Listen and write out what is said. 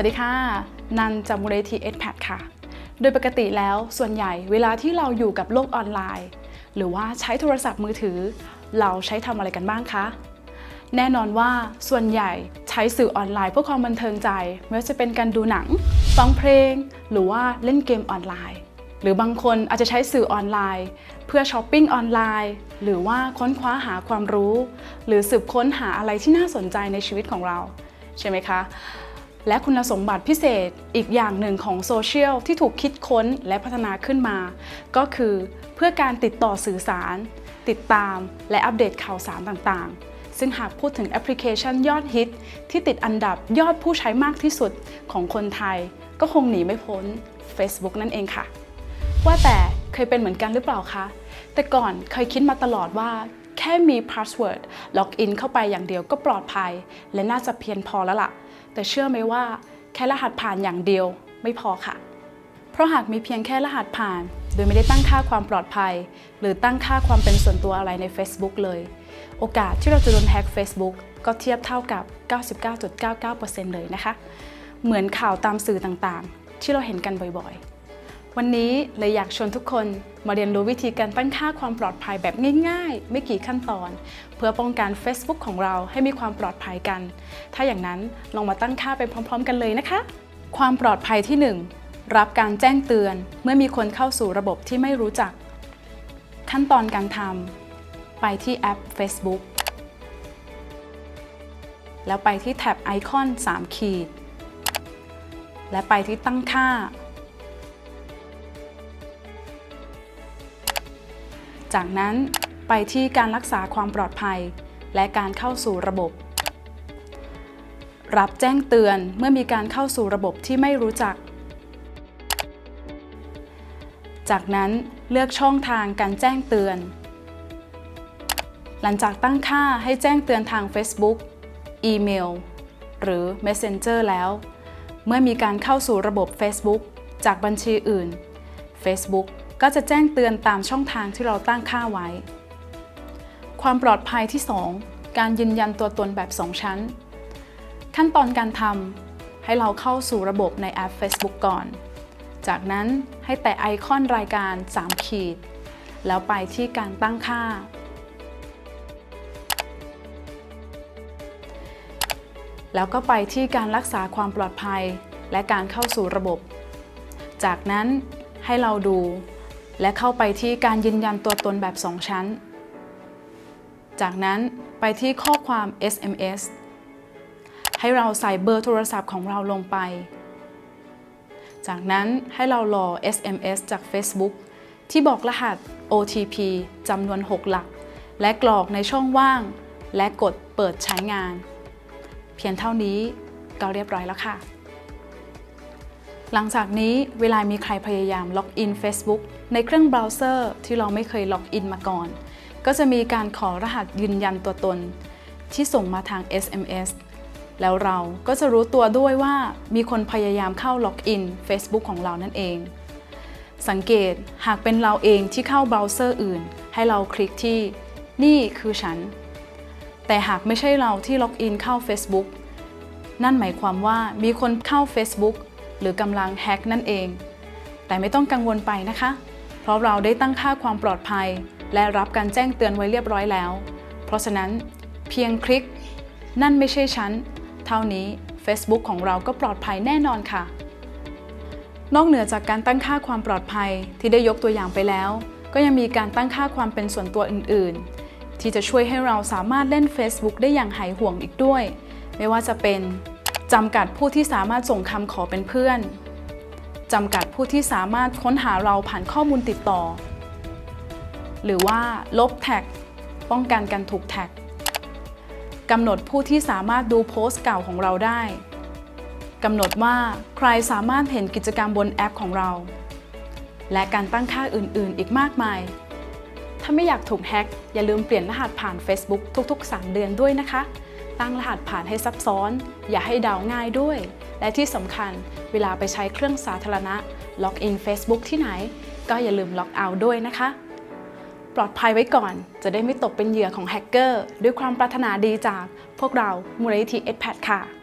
วัสดีค่ะ นันจากมูลนิธิ e d p a d ค่ะ โดยปกติแล้วส่วนใหญ่เวลาที่เราอยู่กับโลกออนไลน์ หรือว่าใช้โทรศัพท์มือถือ เราใช้ทำอะไรกันบ้างคะแน่นอนว่าส่วนใหญ่ใช้สื่อออนไลน์เพื่อความบันเทิงใจไม่ว่าจะเป็นการดูหนัง ฟังเพลง หรือว่าเล่นเกมออนไลน์ หรือบางคนอาจจะใช้สื่อออนไลน์ เพื่อช้อปปิ้งออนไลน์ หรือว่าค้นคว้าหาความรู้ หรือสืบค้นหาอะไรที่น่าสนใจในชีวิตของเรา ใช่ไหมคะ และคุณสมบัติพิเศษอีกอย่างหนึ่งของโซเชียลที่ถูกคิดค้นและพัฒนาขึ้นมา ก็คือเพื่อการติดต่อสื่อสาร ติดตามและอัปเดตข่าวสารต่างๆ ซึ่งหากพูดถึงแอปพลิเคชันยอดฮิต ที่ติดอันดับยอดผู้ใช้มากที่สุดของคนไทย ก็คงหนีไม่พ้น Facebook นั่นเองค่ะ ว่าแต่เคยเป็นเหมือนกันหรือเปล่าคะ แต่ก่อนเคยคิดมาตลอดว่าแค่มีพาสเวิร์ดล็อกอินเข้าไปอย่างเดียวก็ปลอดภัย และน่าจะเพียงพอแล้วล่ะ แต่เชื่อไหมว่าแค่รหัสผ่านอย่างเดียวไม่พอค่ะ เพราะหากมีเพียงแค่รหัสผ่าน โดยไม่ได้ตั้งค่าความปลอดภัย หรือตั้งค่าความเป็นส่วนตัวอะไรใน Facebook เลย โอกาสที่เราจะโดนแฮ็ก Facebook ก็เทียบเท่ากับ 99.99%เลยนะคะ เหมือนข่าวตามสื่อต่างๆ ที่เราเห็นกันบ่อยๆ วันนี้เลยอยากชวนทุกคนมาเรียนรู้วิธีการตั้งค่าความปลอดภัยแบบง่ายๆ ไม่กี่ขั้นตอน เพื่อป้องกัน Facebook ของเราให้มีความปลอดภัยกัน ถ้าอย่างนั้นลองมาตั้งค่าไปพร้อม ๆ กันเลยนะคะ ความปลอดภัยที่ 1 รับการแจ้งเตือนเมื่อมีคนเข้าสู่ระบบที่ไม่รู้จัก ขั้นตอนการทำไปที่แอป Facebook แล้วไปที่แท็บไอคอน 3 ขีด และไปที่ตั้งค่า จากนั้นไปที่การรักษาความปลอดภัย และการเข้าสู่ระบบ รับแจ้งเตือนเมื่อมีการเข้าสู่ระบบที่ไม่รู้จัก จากนั้นเลือกช่องทางการแจ้งเตือน หลังจากตั้งค่าให้แจ้งเตือนทาง Facebook อีเมล หรือ Messenger แล้ว เมื่อมีการเข้าสู่ระบบ Facebook จากบัญชีอื่น Facebook ก็จะแจ้งเตือนตามช่องทางที่เราตั้งค่าไว้ ความปลอดภัยที่ 2 การยืนยันตัวตนแบบ 2 ชั้น ขั้นตอนการทำให้เราเข้าสู่ระบบในแอป Facebook ก่อน จากนั้นให้แตะไอคอนรายการ 3 ขีด แล้วไปที่การตั้งค่า แล้วก็ไปที่การรักษาความปลอดภัยและการเข้าสู่ระบบ จากนั้นให้เราดู และเข้าไปที่การยืนยันตัวตนแบบ 2 ชั้น จากนั้นไปที่ข้อความ SMS ให้เราใส่เบอร์โทรศัพท์ของเราลงไป จากนั้นให้เรารอ SMS จาก Facebook ที่บอกรหัส OTP จำนวน 6 หลัก และกรอกในช่องว่าง และกดเปิดใช้งาน เพียงเท่านี้ก็เรียบร้อยแล้วค่ะ หลังจากนี้เวลามีใครพยายามล็อกอิน Facebook ในเครื่องเบราว์เซอร์ที่เราไม่เคยล็อกอินมาก่อน ก็จะมีการขอรหัสยืนยันตัวตน ที่ส่งมาทาง SMS แล้วเราก็จะรู้ตัวด้วยว่ามีคนพยายามเข้าล็อกอิน Facebook ของเรานั่นเอง สังเกตหากเป็นเราเองที่เข้าเบราว์เซอร์อื่น ให้เราคลิกที่ นี่คือฉัน แต่หากไม่ใช่เราที่ล็อกอินเข้า Facebook นั่นหมายความว่ามีคนเข้า Facebook หรือกำลังแฮ็กนั่นเอง แต่ไม่ต้องกังวลไปนะคะ เพราะเราได้ตั้งค่าความปลอดภัย และรับการแจ้งเตือนไว้เรียบร้อยแล้ว เพราะฉะนั้นเพียงคลิก นั่นไม่ใช่ฉัน เท่านี้ Facebook ของเราก็ปลอดภัยแน่นอนค่ะ นอกเหนือจากการตั้งค่าความปลอดภัยที่ได้ยกตัวอย่างไปแล้ว ก็ยังมีการตั้งค่าความเป็นส่วนตัวอื่น ๆ ที่จะช่วยให้เราสามารถเล่น Facebook ได้อย่างหายห่วงอีกด้วย ไม่ว่าจะเป็นจำกัดผู้ที่สามารถส่งคำขอเป็นเพื่อน จำกัดผู้ที่สามารถค้นหาเราผ่านข้อมูลติดต่อ หรือว่าลบแท็ก ป้องกันการถูกแท็กกำหนดผู้ที่สามารถดูโพสต์เก่าของเราได้กำหนดว่าใครสามารถเห็นกิจกรรมบนแอปของเรา และการตั้งค่าอื่นๆ อีกมากมาย ถ้าไม่อยากถูกแฮ็กอย่าลืมเปลี่ยนรหัสผ่าน Facebook ทุกๆ 3 เดือนด้วยนะคะ ตั้งรหัสผ่านให้ซับซ้อน อย่าให้เดาง่ายด้วย และที่สำคัญเวลาไปใช้เครื่องสาธารณะล็อกอิน Facebook ที่ไหน ก็อย่าลืมล็อกเอาด้วยนะคะ ปลอดภัยไว้ก่อน จะได้ไม่ตกเป็นเหยื่อของแฮกเกอร์ ด้วยความปรารถนาดีจากพวกเรามูลนิธิ e d p a d ค่ะ